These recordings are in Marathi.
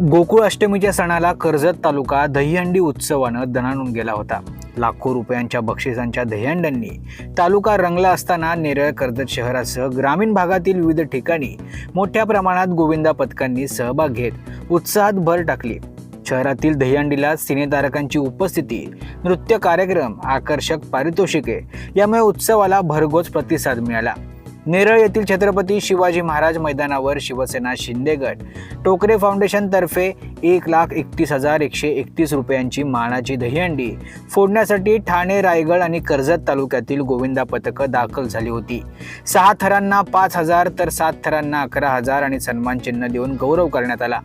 गोकुळ अष्टमीच्या सणाला कर्जत तालुका दहीहंडी उत्सवानं दणाणून गेला होता. लाखो रुपयांच्या बक्षिसांच्या दहीहंड्यांनी तालुका रंगला असताना नेरळ कर्जत शहरासह ग्रामीण भागातील विविध ठिकाणी मोठ्या प्रमाणात गोविंदा पथकांनी सहभाग घेत उत्साहात भर टाकली. शहरातील दहीहंडीला सिनेतारकांची उपस्थिती नृत्य कार्यक्रम आकर्षक पारितोषिके यामुळे उत्सवाला भरघोस प्रतिसाद मिळाला. नेरळ येथील छत्रपती शिवाजी महाराज मैदानावर शिवसेना शिंदे गट. टोकरे फाउंडेशनतर्फे एक लाख एकतीस हजार एकशे एकतीस रुपयांची मानाची दहीहंडी. फोडण्यासाठी ठाणे रायगड आणि कर्जत तालुक्यातील गोविंदा पथकं दाखल झाली होती. सहा थरांना पाच हजार तर सात थरांना अकरा हजार आणि सन्मान चिन्ह देऊन गौरव करण्यात आला.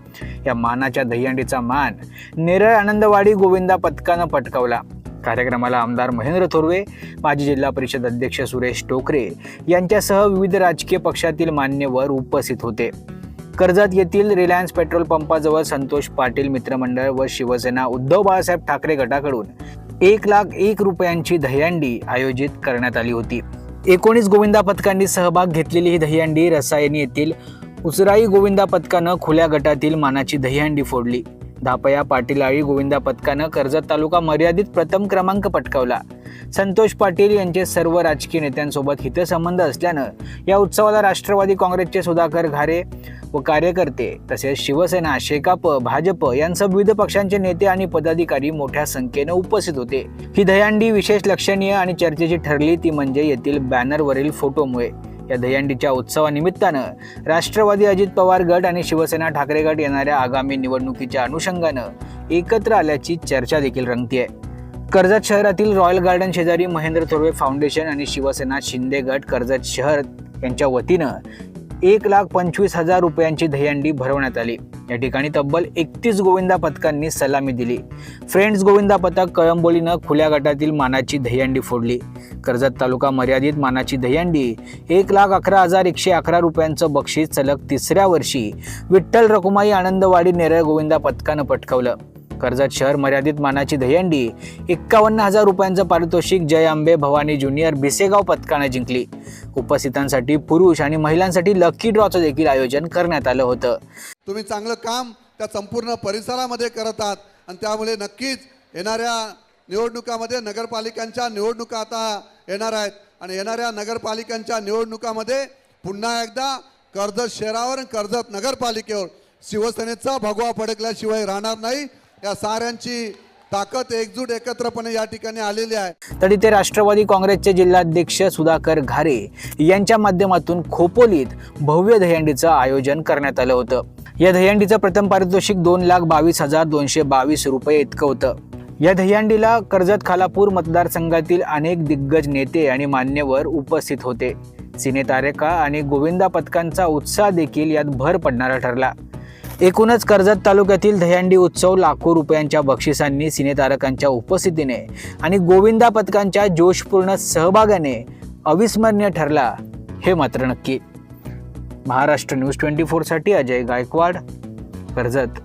या मानाच्या दहीहंडीचा मान नेरळ आनंदवाडी गोविंदा पथकानं पटकावला. कार्यक्रमाला आमदार महेंद्र थोरवे माजी जिल्हा परिषद अध्यक्ष सुरेश टोकरे यांच्यासह विविध राजकीय पक्षातील मान्यवर उपस्थित होते. कर्जत येथील रिलायन्स पेट्रोल पंपाजवळ संतोष पाटील मित्रमंडळ व शिवसेना उद्धव बाळासाहेब ठाकरे गटाकडून एक लाख एक रुपयांची दहीहंडी आयोजित करण्यात आली होती. एकोणीस गोविंदा पथकांनी सहभाग घेतलेली ही दहीहंडी रसायनी येथील उचराई गोविंदा पथकानं खुल्या गटातील मानाची दहीहंडी फोडली. धापया पाटीलाळी गोविंदा पथकानं कर्जत तालुका मर्यादित प्रथम क्रमांक पटकावला. संतोष पाटील यांचे सर्व राजकीय नेत्यांसोबत हितसंबंध असल्यानं या उत्सवाला राष्ट्रवादी काँग्रेसचे सुधाकर घारे व कार्यकर्ते तसेच शिवसेना शेकाप भाजप यांसह विविध पक्षांचे नेते आणि पदाधिकारी मोठ्या संख्येनं उपस्थित होते. ही दयांडी विशेष लक्षणीय आणि चर्चेची ठरली ती म्हणजे येथील बॅनरवरील फोटोमुळे या दहीहंडीच्या उत्सवानिमित्तानं राष्ट्रवादी अजित पवार गट आणि शिवसेना ठाकरे गट येणाऱ्या आगामी निवडणुकीच्या अनुषंगानं एकत्र आल्याची चर्चा देखील रंगतीये. कर्जत शहरातील रॉयल गार्डन शेजारी महेंद्र थोरवे फाउंडेशन आणि शिवसेना शिंदे गट कर्जत शहर यांच्या वतीनं एक लाख पंचवीस हजार रुपयांची दहीहंडी भरवण्यात आली. या ठिकाणी तब्बल एकतीस गोविंदा पथकांनी सलामी दिली. फ्रेंड्स गोविंदा पथक कळंबोलीनं खुल्या गटातील मानाची दहीहंडी फोडली. कर्जत तालुका मर्यादित मानाची दहीहंडी एक लाख अकरा हजार एकशे अकरा रुपयांचं बक्षीस सलग तिसऱ्या वर्षी. विठ्ठल रकुमाई आनंदवाडी नेरळ गोविंदा पथकानं पटकावलं. कर्जत शहर मर्यादित मानाची दहीहंडी एक्कावन्न हजार रुपयांचं पारितोषिक जय आंबे भवानी ज्युनियर भिसेगाव पथकानं जिंकली. उपस्थितांसाठी पुरुष आणि महिलांसाठी लकी ड्रॉचं देखील आयोजन करण्यात आलं होतं. तुम्ही चांगलं काम त्या संपूर्ण परिसरामध्ये करत आहात आणि त्यामुळे नक्कीच येणाऱ्या निवडणुकामध्ये नगरपालिकांच्या निवडणुका आता येणार आहेत. आणि येणाऱ्या नगरपालिकांच्या निवडणुकामध्ये पुन्हा एकदा कर्जत शहरावर आणि कर्जत नगरपालिकेवर शिवसेनेचा भगवा फडकल्याशिवाय राहणार नाही. या साऱ्यांची ताकद एकजूट एकत्रपणे या ठिकाणी आलेली आहे. तर इथे राष्ट्रवादी काँग्रेसचे जिल्हाध्यक्ष सुधाकर घारे यांच्या माध्यमातून खोपोलीत भव्य दहीहंडीचं आयोजन करण्यात आलं होतं. या दहीहंडीचं प्रथम पारितोषिक दोन लाख बावीस हजार दोनशे बावीस रुपये इतकं होतं. या दह्यांडीला कर्जत खालापूर मतदारसंघातील अनेक दिग्गज नेते आणि मान्यवर उपस्थित होते. सिनेतारका आणि गोविंदा पथकांचा उत्साह देखील यात भर पडणारा ठरला. एकूणच कर्जत तालुक्यातील दह्यांडी उत्सव लाखो रुपयांच्या बक्षिसांनी सिनेतारकांच्या उपस्थितीने आणि गोविंदा पथकांच्या जोशपूर्ण सहभागाने अविस्मरणीय ठरला हे मात्र नक्की. महाराष्ट्र न्यूज ट्वेंटी फोरसाठी अजय गायकवाड कर्जत.